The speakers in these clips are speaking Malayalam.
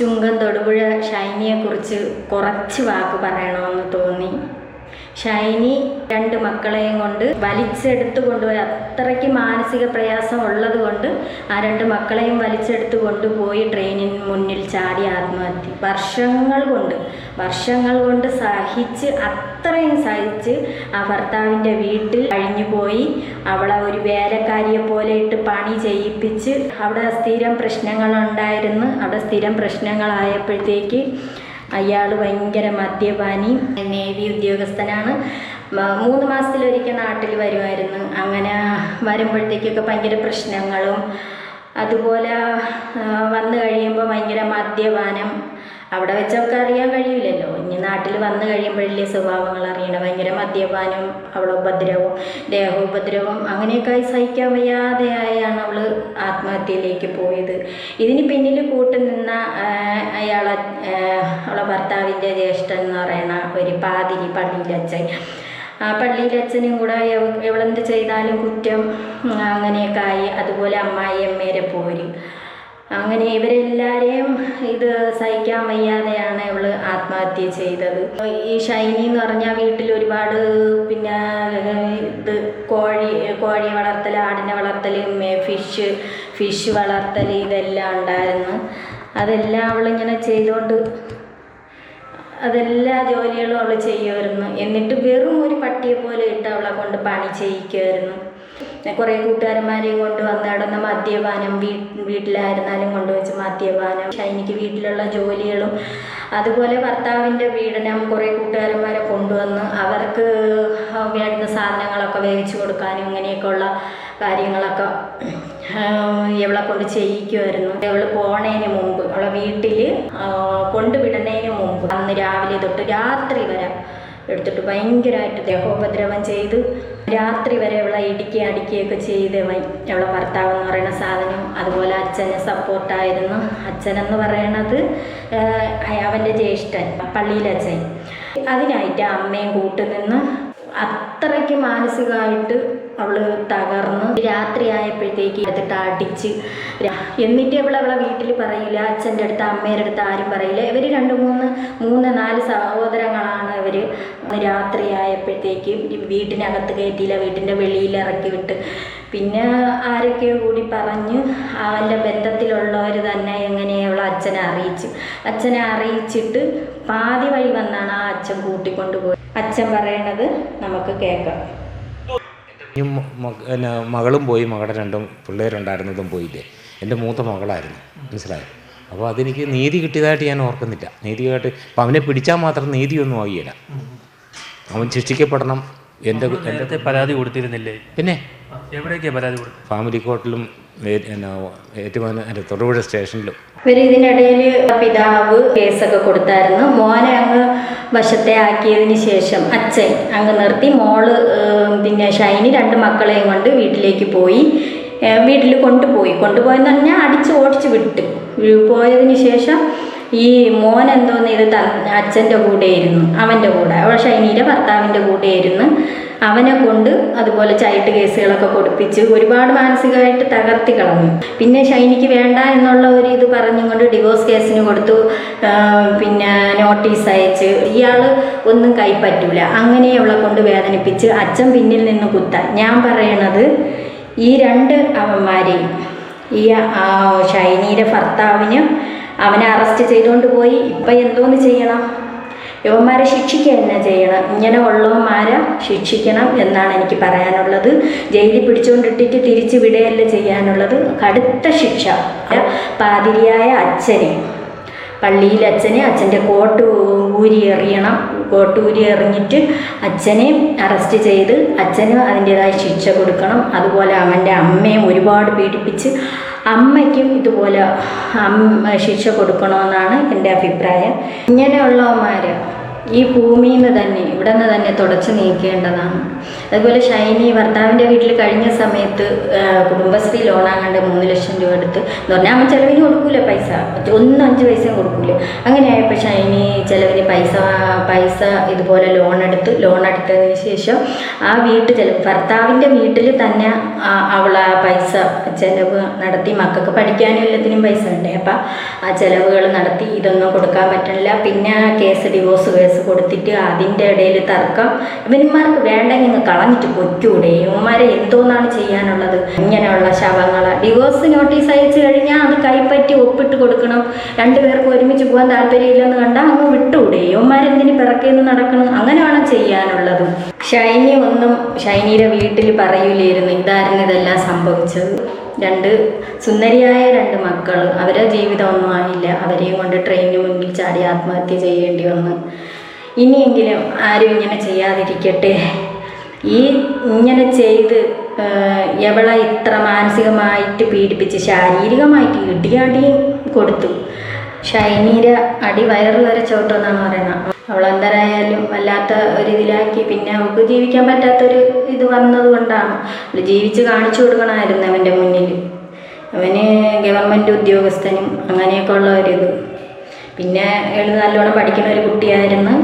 ചുങ്കം തൊടുപുഴ ഷൈനിയെക്കുറിച്ച് കുറച്ച് വാക്ക് പറയണമെന്ന് തോന്നി. ഷൈനി രണ്ട് മക്കളെയും കൊണ്ട് വലിച്ചെടുത്ത് കൊണ്ടുപോയി അത്രയ്ക്ക് മാനസിക പ്രയാസം ഉള്ളത് കൊണ്ട് ആ രണ്ട് മക്കളെയും വലിച്ചെടുത്ത് കൊണ്ടുപോയി ട്രെയിനിന് മുന്നിൽ ചാടി ആത്മഹത്യ. വർഷങ്ങൾ കൊണ്ട് വർഷങ്ങൾ കൊണ്ട് സഹിച്ച് അത്രയും സഹിച്ച് ആ ഭർത്താവിന്റെ വീട്ടിൽ കഴിഞ്ഞു പോയി. അവളെ ഒരു വേലക്കാരിയെ പോലെ ഇട്ട് പണി ചെയ്യിപ്പിച്ച് അവിടെ സ്ഥിരം പ്രശ്നങ്ങളുണ്ടായിരുന്നു. അവിടെ സ്ഥിരം പ്രശ്നങ്ങളായപ്പോഴത്തേക്ക് അയാൾ ഭയങ്കര മദ്യപാനി നേവി ഉദ്യോഗസ്ഥനാണ്. മൂന്ന് മാസത്തിലൊരിക്കൽ നാട്ടിൽ വരുമായിരുന്നു. അങ്ങനെ വരുമ്പോഴത്തേക്കൊക്കെ ഭയങ്കര പ്രശ്നങ്ങളും അതുപോലെ വന്നു കഴിയുമ്പോൾ ഭയങ്കര മദ്യപാനം അവിടെ വെച്ചൊക്കെ അറിയാൻ കഴിയില്ലല്ലോ ഇനി നാട്ടിൽ വന്നു കഴിയുമ്പോഴല്ലേ സ്വഭാവങ്ങൾ അറിയണം. ഭയങ്കര മദ്യപാനം അവളെ ഉപദ്രവം ദേഹോപദ്രവം അങ്ങനെയൊക്കെ സഹിക്കാൻ വയ്യാതെയായാണ് അവൾ ആത്മഹത്യയിലേക്ക് പോയത്. ഇതിന് പിന്നിൽ കൂട്ടുനിന്ന അയാളെ അവളെ ഭർത്താവിന്റെ ജ്യേഷ്ഠൻ എന്ന് പറയുന്ന ഒരു പാതിരി പള്ളിയിലച്ഛൻ ആ പള്ളിയിലച്ഛനും കൂടെ എവ- എവളെന്ത് ചെയ്താലും കുറ്റം അങ്ങനെയൊക്കെ ആയി. അതുപോലെ അമ്മായി അമ്മേരെ പോര്. അങ്ങനെ ഇവരെല്ലാവരെയും ഇത് സഹിക്കാൻ വയ്യാതെയാണ് ഇവൾ ആത്മഹത്യ ചെയ്തത്. ഈ ഷൈനി എന്ന് പറഞ്ഞാൽ വീട്ടിൽ ഒരുപാട് പിന്നെ ഇത് കോഴി കോഴി വളർത്തൽ ആടിനെ വളർത്തൽ ഫിഷ് ഫിഷ് വളർത്തൽ ഇതെല്ലാം ഉണ്ടായിരുന്നു. അതെല്ലാം അവളിങ്ങനെ ചെയ്തുകൊണ്ട് അതെല്ലാ ജോലികളും അവൾ ചെയ്യുമായിരുന്നു. എന്നിട്ട് വെറും ഒരു പട്ടിയെ പോലെ ഇട്ട് അവളെ കൊണ്ട് പണി ചെയ്യിക്കുമായിരുന്നു. കുറേ കൂട്ടുകാരന്മാരെയും കൊണ്ട് വന്ന് നടന്ന മദ്യപാനം വീട്ടിലായിരുന്നാലും കൊണ്ടുവച്ച് മദ്യപാനം ഷൈനിക്ക് വീട്ടിലുള്ള ജോലികളും അതുപോലെ ഭർത്താവിന്റെ പീഡനം കുറേ കൂട്ടുകാരന്മാരെ കൊണ്ടുവന്ന് അവർക്ക് വേണ്ട സാധനങ്ങളൊക്കെ വേവിച്ചു കൊടുക്കാനും ഇങ്ങനെയൊക്കെയുള്ള കാര്യങ്ങളൊക്കെ ഇവളെ കൊണ്ട് ചെയ്യിക്കുമായിരുന്നു ഇവൾ പോണതിന് മുമ്പ് അവളെ വീട്ടിൽ കൊണ്ടുവിടുന്നതിന് മുമ്പ് അന്ന് രാവിലെ തൊട്ട് രാത്രി വരെ എടുത്തിട്ട് ഭയങ്കരമായിട്ട് ദേഹോപദ്രവം ചെയ്ത് രാത്രി വരെ അവളെ ഇടുക്കി അടിക്കുകയൊക്കെ ചെയ്ത് അവളെ ഭർത്താവ് എന്ന് പറയുന്ന സാധനം അതുപോലെ അച്ഛന് സപ്പോർട്ടായിരുന്നു അച്ഛനെന്ന് പറയണത് അവന്റെ ജ്യേഷ്ഠൻ പള്ളിയിലച്ഛൻ അതിനായിട്ട് അമ്മയും കൂട്ടുനിന്ന് അത്രയ്ക്ക് മാനസികമായിട്ട് അവൾ തകർന്ന് രാത്രി ആയപ്പോഴത്തേക്ക് എടുത്തിട്ട് അടിച്ച് എന്നിട്ട് അവൾ അവളെ വീട്ടിൽ പറയില്ല. അച്ഛന്റെ അടുത്ത് അമ്മയുടെ അടുത്ത് ആരും പറയില്ല. ഇവർ രണ്ട് മൂന്ന് മൂന്ന് നാല് സഹോദരങ്ങളാണ്. ഇവർ രാത്രി ആയപ്പോഴത്തേക്ക് വീട്ടിനകത്ത് കയറ്റിയില്ല വീട്ടിന്റെ വെളിയിൽ ഇറക്കി വിട്ട്. പിന്നെ ആരൊക്കെയോ കൂടി പറഞ്ഞ് അവന്റെ ബന്ധത്തിലുള്ളവർ തന്നെ എങ്ങനെയുള്ള അച്ഛനെ അറിയിച്ചു. അച്ഛനെ അറിയിച്ചിട്ട് പാതി വഴി വന്നാണ് ആ അച്ഛൻ കൂട്ടിക്കൊണ്ടുപോയി അച്ഛൻ പറയണത് നമുക്ക് കേൾക്കാം. മകളും പോയി മകളുടെ രണ്ടും പിള്ളേരുണ്ടായിരുന്നതും പോയില്ലേ? എന്റെ മൂത്ത മകളായിരുന്നു. മനസ്സിലായോ? അപ്പോൾ അതെനിക്ക് നീതി കിട്ടിയതായിട്ട് ഞാൻ ഓർക്കുന്നില്ല. നീതിയായിട്ട് അപ്പം അവനെ പിടിച്ചാൽ മാത്രം നീതിയൊന്നും ആകുകയില്ല അവൻ ശിക്ഷിക്കപ്പെടണം. എന്റെ എന്റെ നേരത്തെ പരാതി കൊടുത്തിരുന്നില്ലേ? പിന്നെ? ആ, എവിടേക്കാ പരാതി കൊടുത്തത്? ഫാമിലി കോർട്ടിലും തൊടുപുഴ സ്റ്റേഷനിലും. ഇവർ ഇതിനിടയിൽ പിതാവ് കേസൊക്കെ കൊടുത്തായിരുന്നു. മോനെ അങ്ങ് വശത്തെ ആക്കിയതിന് ശേഷം അച്ഛൻ അങ്ങ് നിർത്തി. മോൾ പിന്നെ ഷൈനി രണ്ട് മക്കളെയും കൊണ്ട് വീട്ടിലേക്ക് പോയി. വീട്ടിൽ കൊണ്ടുപോയി. കൊണ്ടുപോയെന്ന് പറഞ്ഞാൽ അടിച്ച് ഓടിച്ച് വിട്ടു. പോയതിന് ശേഷം ഈ മോൻ എന്തോന്ന് ഇത് അച്ഛന്റെ കൂടെ ഇരുന്നു അവന്റെ കൂടെ. അവൾ ഷൈനിയുടെ ഭർത്താവിന്റെ കൂടെ ഇരുന്ന് അവനെ കൊണ്ട് അതുപോലെ ചൈൽഡ് കേസുകളൊക്കെ കൊടുപ്പിച്ച് ഒരുപാട് മാനസികമായിട്ട് തകർത്തി കളഞ്ഞു. പിന്നെ ഷൈനിക്ക് വേണ്ട എന്നുള്ള ഒരു ഇത് പറഞ്ഞും കൊണ്ട് ഡിവോഴ്സ് കേസിന് കൊടുത്തു. പിന്നെ നോട്ടീസ് അയച്ച്. ഇയാൾ ഒന്നും കൈപ്പറ്റൂല അങ്ങനെ അവളെ കൊണ്ട് വേദനിപ്പിച്ച് അച്ഛൻ പിന്നിൽ നിന്ന് കുത്താൻ. ഞാൻ പറയണത് ഈ രണ്ട് അവന്മാരെയും ഈ ഷൈനിയുടെ ഭർത്താവിന് അവനെ അറസ്റ്റ് ചെയ്തുകൊണ്ട് പോയി. ഇപ്പം എന്തോന്ന് ചെയ്യണം? യുവന്മാരെ ശിക്ഷിക്കുക തന്നെ ചെയ്യണം? ഇങ്ങനെ ഉള്ളവന്മാരെ ശിക്ഷിക്കണം എന്നാണ് എനിക്ക് പറയാനുള്ളത്. ജയിലിൽ പിടിച്ചുകൊണ്ടിട്ടിട്ട് തിരിച്ചു വിടുകയല്ല ചെയ്യാനുള്ളത്? കടുത്ത ശിക്ഷ. പാതിരിയായ അച്ഛനെ. പള്ളിയിൽ അച്ഛനെ അച്ഛന്റെ കോട്ട് ഊരി എറിയണം. കോട്ട് ഊരി എറിഞ്ഞിട്ട് അച്ഛനെ അറസ്റ്റ് ചെയ്ത് അച്ഛന് അതിന്റേതായ ശിക്ഷ കൊടുക്കണം. അതുപോലെ അവന്റെ അമ്മയും ഒരുപാട് പീഡിപ്പിച്ച് അമ്മയ്ക്കും ഇതുപോലെ ശിക്ഷ കൊടുക്കണമെന്നാണ് എന്റെ അഭിപ്രായം. ഇങ്ങനെയുള്ളവന്മാർ ഈ ഭൂമിയിൽ നിന്ന് തന്നെ ഇവിടെ നിന്ന് തന്നെ തുടച്ചു നീക്കേണ്ടതാണ്. അതുപോലെ ഷൈനി ഭർത്താവിന്റെ വീട്ടിൽ കഴിഞ്ഞ സമയത്ത് കുടുംബശ്രീ ലോണാകണ്ട് മൂന്ന് ലക്ഷം രൂപ എടുത്ത് എന്ന് പറഞ്ഞാൽ അമ്മ ചിലവിന് കൊടുക്കൂല പൈസ. ഒന്നും അഞ്ച് പൈസയും കൊടുക്കൂല. അങ്ങനെയായപ്പോൾ ഷൈനി ചിലവിന് പൈസ പൈസ ഇതുപോലെ ലോൺ എടുത്ത് ലോൺ എടുത്തതിന് ശേഷം ആ വീട്ടിൽ ചില ഭർത്താവിന്റെ വീട്ടിൽ തന്നെ അവൾ ആ പൈസ ചിലവ് നടത്തി മക്കൾക്ക് പഠിക്കാനും എല്ലാത്തിനും പൈസ ഉണ്ട്. അപ്പം ആ ചിലവുകൾ നടത്തി ഇതൊന്നും കൊടുക്കാൻ പറ്റില്ല പിന്നെ ആ കേസ് ഡിവോഴ്സ് കേസ് കൊടുത്തിട്ട് അതിന്റെ ഇടയിൽ തർക്കം. ഇവന്മാർക്ക് വേണ്ടെങ്കിൽ കളഞ്ഞിട്ട് പൊറ്റൂടെ ഇവന്മാരെ എന്തോന്നാണ് ചെയ്യാനുള്ളത്? ഇങ്ങനെയുള്ള ശവങ്ങൾ ഡിവോഴ്സ് നോട്ടീസ് അയച്ചു കഴിഞ്ഞാൽ അത് കൈപ്പറ്റി ഒപ്പിട്ട് കൊടുക്കണം. രണ്ടുപേർക്ക് ഒരുമിച്ച് പോകാൻ താല്പര്യമില്ലെന്ന് കണ്ടാൽ അങ്ങ് വിട്ടൂടെ. ഇവന്മാരെന്തിന് പിറക്കേന്ന് നടക്കണം? അങ്ങനെയാണ് ചെയ്യാനുള്ളത്. ഷൈനി ഒന്നും ഷൈനിയുടെ വീട്ടിൽ പറയൂലായിരുന്നു. ഇതായിരുന്നു ഇതെല്ലാം സംഭവിച്ചത്. രണ്ട് സുന്ദരിയായ രണ്ട് മക്കൾ അവരെ ജീവിതമൊന്നും ആയില്ല. അവരെയും കൊണ്ട് ട്രെയിനിന് മുന്നിൽ ചാടി ആത്മഹത്യ ചെയ്യേണ്ടി വന്നു. ഇനിയെങ്കിലും ആരും ഇങ്ങനെ ചെയ്യാതിരിക്കട്ടെ. ഈ ഇങ്ങനെ ചെയ്ത് എവളെ ഇത്ര മാനസികമായിട്ട് പീഡിപ്പിച്ച് ശാരീരികമായിട്ട് ഇടിയടിയും കൊടുത്തു. ഷൈനീര അടി വയറ് വരെ ചോട്ടെന്നാണ് പറയുന്നത്. അവളെന്തരായാലും വല്ലാത്ത ഒരു ഒരിതിലാക്കി പിന്നെ അവൾക്ക് ജീവിക്കാൻ പറ്റാത്തൊരു ഇത് വന്നത് കൊണ്ടാണ്. അവൾ ജീവിച്ച് കാണിച്ചു കൊടുക്കണമായിരുന്നു അവന്റെ മുന്നിൽ. അവന് ഗവൺമെന്റ് ഉദ്യോഗസ്ഥനും അങ്ങനെയൊക്കെ ഉള്ള ഒരിത് പിന്നെ എൾ നല്ലോണം പഠിക്കുന്ന ഒരു കുട്ടിയായിരുന്നു.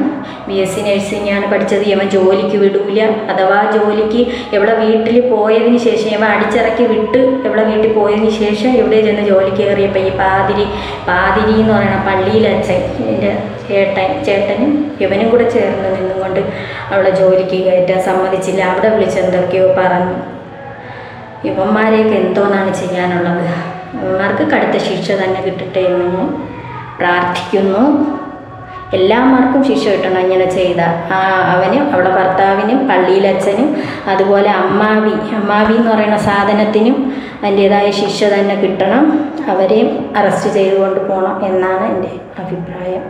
ബി എസ് സി നഴ്സിംഗാണ് പഠിച്ചത്. ഇവൻ ജോലിക്ക് വിടൂല. അഥവാ ജോലിക്ക് എവിടെ വീട്ടിൽ പോയതിന് ശേഷം ഇവ അടിച്ചിറക്കി വിട്ട് എവിടെ വീട്ടിൽ പോയതിന് ശേഷം ഇവിടെ ചെന്ന് ജോലിക്ക് കയറിയപ്പോൾ ഈ പാതിരി പാതിരി എന്ന് പറയണ പള്ളിയിലെ അച്ഛൻ എന്റെ ചേട്ടൻ ചേട്ടനും ഇവനും കൂടെ ചേർന്ന് നിന്നുകൊണ്ട് അവളെ ജോലിക്ക് കയറ്റാൻ സമ്മതിച്ചില്ല. അവിടെ വിളിച്ച് എന്തൊക്കെയോ പറഞ്ഞു. ഇവന്മാരെയൊക്കെ എന്തോന്നാണ് ചെയ്യാനുള്ളത്? ഇവന്മാർക്ക് കടുത്ത ശിക്ഷ തന്നെ കിട്ടട്ടെ എന്ന് പ്രാർത്ഥിക്കുന്നു. എല്ലാവർക്കും ശിക്ഷ കിട്ടണം ഇങ്ങനെ ചെയ്ത. ആ അവനും അവളെ ഭർത്താവിനും പള്ളിയിലച്ഛനും അതുപോലെ അമ്മാവി. അമ്മാവി എന്ന് പറയുന്ന സാധനത്തിനും അതിന്റേതായ ശിക്ഷ തന്നെ കിട്ടണം. അവരെയും അറസ്റ്റ് ചെയ്തുകൊണ്ട് പോകണം എന്നാണ് എന്റെ അഭിപ്രായം.